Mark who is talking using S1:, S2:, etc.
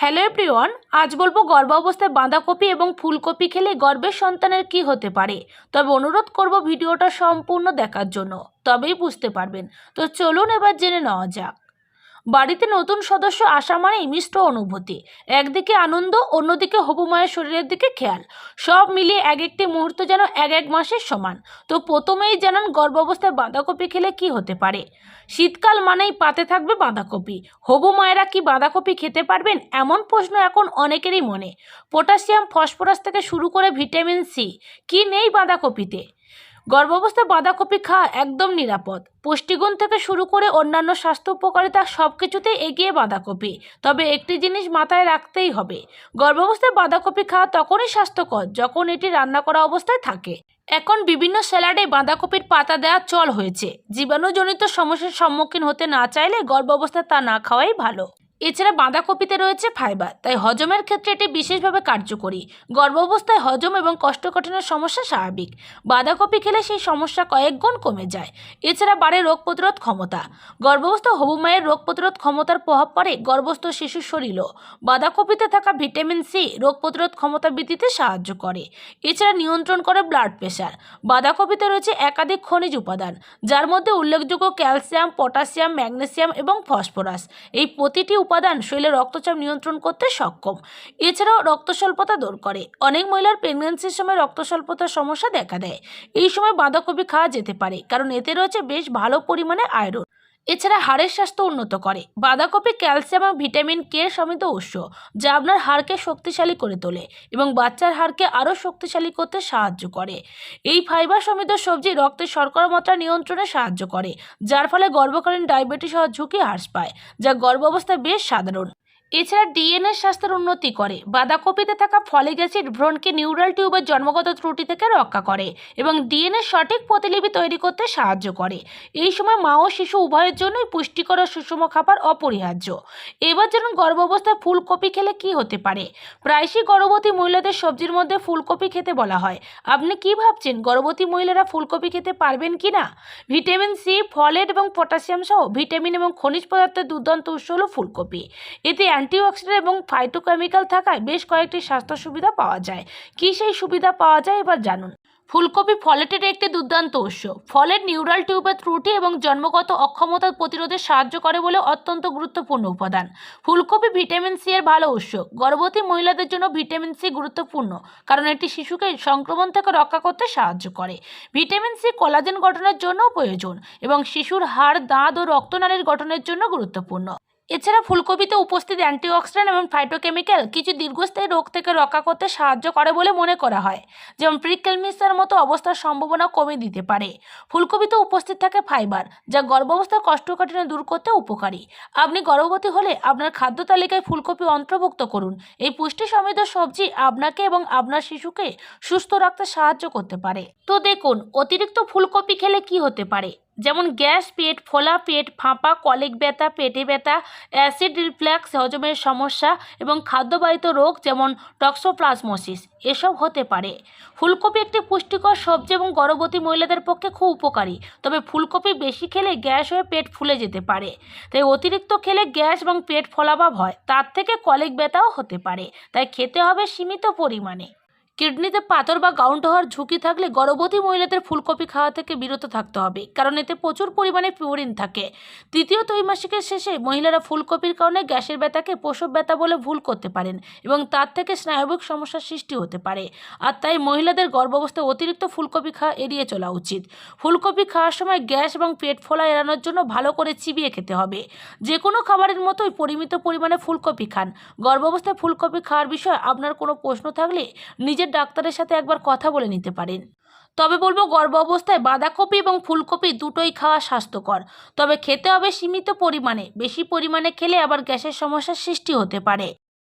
S1: Hello everyone, আজ বলব গর্ভাবস্থায় বাঁধাকপি এবং ফুলকপি খেলে গর্ভের সন্তানের কি হতে পারে? তবে অনুরোধ করব ভিডিওটা সম্পূর্ণ দেখার জন্য। তবেই বুঝতে পারবেন। তো চলুন এবার জেনে নেওয়া যাক। বাড়িতে নতুন সদস্য আসা মানেই মিশ্র অনুভূতি। একদিকে আনন্দ, অন্যদিকে হবু মায়ের শরীরের দিকে খেয়াল। সব মিলিয়ে এক একটি মুহূর্ত যেন এক এক মাসের সমান। তো প্রথমেই জানান, গর্ভাবস্থায় বাঁধাকপি খেলে কি হতে পারে? শীতকাল মানেই পাতে থাকবে বাঁধাকপি। হবু মায়েরা কি বাঁধাকপি খেতে পারবেন? এমন প্রশ্ন এখন অনেকেরই মনে। পটাশিয়াম, ফসফরাস থেকে শুরু করে ভিটামিন সি। কি নেই বাঁধাকপিতে? গর্ভাবস্থায় বাঁধাকপি খাওয়া একদম নিরাপদ। পুষ্টিগুণ থেকে শুরু করে অন্যান্য স্বাস্থ্য উপকারিতা সব কিছুতেই এগিয়ে বাঁধাকপি। তবে একটি জিনিস মাথায় রাখতেই হবে, গর্ভাবস্থায় বাঁধাকপি খাওয়া তখনই স্বাস্থ্যকর যখন এটি রান্না করা অবস্থায় থাকে। এখন বিভিন্ন স্যালাডে বাঁধাকপির পাতা দেওয়া চল হয়েছে। জীবাণুজনিত সমস্যার সম্মুখীন হতে না চাইলে গর্ভাবস্থায় তা না খাওয়াই ভালো। এছাড়া বাঁধাকপিতে রয়েছে ফাইবার, তাই হজমের ক্ষেত্রে এটি বিশেষভাবে কার্যকরী। গর্ভাবস্থায় হজম এবং কোষ্ঠকাঠিন্যের সমস্যা স্বাভাবিক। বাঁধাকপি খেলে সেই সমস্যা কয়েক গুণ কমে যায়। এছাড়া বাড়ে রোগ প্রতিরোধ ক্ষমতা। গর্ভস্থ হবু মায়ের রোগ প্রতিরোধ ক্ষমতার প্রভাব পড়ে গর্ভস্থ শিশুর শরীরও। বাঁধাকপিতে থাকা ভিটামিন সি রোগ প্রতিরোধ ক্ষমতা বৃদ্ধিতে সাহায্য করে। এছাড়া নিয়ন্ত্রণ করে ব্লাড প্রেশার বাঁধাকপিতে রয়েছে একাধিক খনিজ উপাদান, যার মধ্যে উল্লেখযোগ্য ক্যালসিয়াম, পটাশিয়াম, ম্যাগনেসিয়াম এবং ফসফরাস। এই প্রতিটি উপাদান শরীরে রক্তচাপ নিয়ন্ত্রণ করতে সক্ষম। এছাড়াও রক্তস্বল্পতা দূর করে। অনেক মহিলার প্রেগনেন্সির সময় রক্তস্বল্পতার সমস্যা দেখা দেয়। এই সময় বাঁধাকপি খাওয়া যেতে পারে, কারণ এতে রয়েছে বেশ ভালো পরিমাণে আয়রন এছাড়া হাড়ের স্বাস্থ্য উন্নত করে। বাঁধাকপি, ক্যালসিয়াম এবং ভিটামিন কে সমৃদ্ধ উৎস, যা আপনার হাড়কে শক্তিশালী করে তোলে এবং বাচ্চার হাড়কে আরও শক্তিশালী করতে সাহায্য করে। এই ফাইবার সমৃদ্ধ সবজি রক্তের শর্করা মাত্রা নিয়ন্ত্রণে সাহায্য করে, যার ফলে গর্ভকালীন ডায়াবেটিস হওয়ার ঝুঁকি হ্রাস পায়, যা গর্ভাবস্থায় বেশ সাধারণ। এছাড়া ডিএনএ স্বাস্থ্যের উন্নতি করে। বাঁধাকপিতে থাকা ফলিক অ্যাসিড ভ্রূণকে নিউরাল টিউবের জন্মগত ত্রুটি থেকে রক্ষা করে এবং ডিএনএ সঠিক প্রতিলিপি তৈরি করতে সাহায্য করে। এই সময় মা ও শিশু উভয়ের জন্যই পুষ্টিকর ও সুষম খাবার অপরিহার্য। এবার যেমন গর্ভাবস্থায় ফুলকপি খেলে কি হতে পারে? প্রায়শই গর্ভবতী মহিলাদের সবজির মধ্যে ফুলকপি খেতে বলা হয়। আপনি কি ভাবছেন, গর্ভবতী মহিলারা ফুলকপি খেতে পারবেন কি না? ভিটামিন সি, ফলেট এবং পটাশিয়াম সহ ভিটামিন এবং খনিজ পদার্থের দুর্দান্ত উৎস হল ফুলকপি। এতে অ্যান্টিঅক্সিডেন্ট এবং ফাইটোকেমিক্যাল থাকায় বেশ কয়েকটি স্বাস্থ্য সুবিধা পাওয়া যায়। কী সেই সুবিধা পাওয়া যায় এবার জানুন। ফুলকপি ফলেটের একটি দুর্দান্ত উৎস। ফলের নিউরাল টিউবের ত্রুটি এবং জন্মগত অক্ষমতা প্রতিরোধে সাহায্য করে বলে অত্যন্ত গুরুত্বপূর্ণ উপাদান। ফুলকপি ভিটামিন সি এর ভালো উৎস। গর্ভবতী মহিলাদের জন্য ভিটামিন সি গুরুত্বপূর্ণ, কারণ এটি শিশুকে সংক্রমণ থেকে রক্ষা করতে সাহায্য করে। ভিটামিন সি কোলাজেন গঠনের জন্যও প্রয়োজন এবং শিশুর হাড়, দাঁত ও রক্তনালীর গঠনের জন্য গুরুত্বপূর্ণ। এছাড়া ফুলকপিতে উপস্থিত অ্যান্টিঅক্সিডেন্ট এবং ফাইটোকেমিক্যাল কিছু দীর্ঘস্থায়ী রোগ থেকে রক্ষা করতে সাহায্য করে বলে মনে করা হয়, যেমন প্রিকেলমিসের মতো অবস্থার সম্ভাবনা কমে দিতে পারে। ফুলকপিতে উপস্থিত থাকে ফাইবার যা গর্ভাবস্থার কষ্টকাঠিন্য দূর করতে উপকারী। আপনি গর্ভবতী হলে আপনার খাদ্য তালিকায় ফুলকপি অন্তর্ভুক্ত করুন। এই পুষ্টি সমৃদ্ধ সবজি আপনাকে এবং আপনার শিশুকে সুস্থ রাখতে সাহায্য করতে পারে। তো দেখুন, অতিরিক্ত ফুলকপি খেলে কি হতে পারে? যেমন গ্যাস পেট, ফোলা পেট, ফাঁপা, কলিক ব্যথা, পেটে ব্যথা, অ্যাসিড রিফ্ল্যাক্স হজমের সমস্যা এবং খাদ্যবাহিত রোগ যেমন টক্সোপ্লাজমোসিস, এসব হতে পারে। ফুলকপি একটি পুষ্টিকর সবজি এবং গর্ভবতী মহিলাদের পক্ষে খুব উপকারী, তবে ফুলকপি বেশি খেলে গ্যাস হয়ে পেট ফুলে যেতে পারে। তাই অতিরিক্ত খেলে গ্যাস এবং পেট ফলাভাব হয়, তার থেকে কলিক ব্যথাও হতে পারে, তাই খেতে হবে সীমিত পরিমাণে। কিডনিতে পাথর বা গাউন্ট হওয়ার ঝুঁকি থাকলে গর্ভবতী মহিলাদের ফুলকপি খাওয়া থেকে বিরত থাকতে হবে, কারণ এতে প্রচুর পরিমাণে পিউরিন থাকে। তৃতীয় ত্রৈমাসিকের শেষে মহিলারা ফুলকপির কারণে গ্যাসের ব্যথাকে প্রসব ব্যথা বলে ভুল করতে পারেন এবং তার থেকে স্নায়বিক সমস্যার সৃষ্টি হতে পারে। আর তাই মহিলাদের গর্ভাবস্থায় অতিরিক্ত ফুলকপি খাওয়া এড়িয়ে চলা উচিত। ফুলকপি খাওয়ার সময় গ্যাস এবং পেট ফোলা এড়ানোর জন্য ভালো করে চিবিয়ে খেতে হবে। যে কোনো খাবারের মতোই পরিমিত পরিমাণে ফুলকপি খান। গর্ভাবস্থায় ফুলকপি খাওয়ার বিষয়ে আপনার কোনো প্রশ্ন থাকলে নিজের ডাক্তারের সাথে একবার কথা বলে নিতে পারেন। তবে বলব গর্ভ অবস্থায় বাঁধাকপি এবং ফুলকপি দুটোই খাওয়া স্বাস্থ্যকর। তবে খেতে হবে সীমিত পরিমাণে। বেশি পরিমাণে খেলে আবার গ্যাসের সমস্যার সৃষ্টি হতে পারে।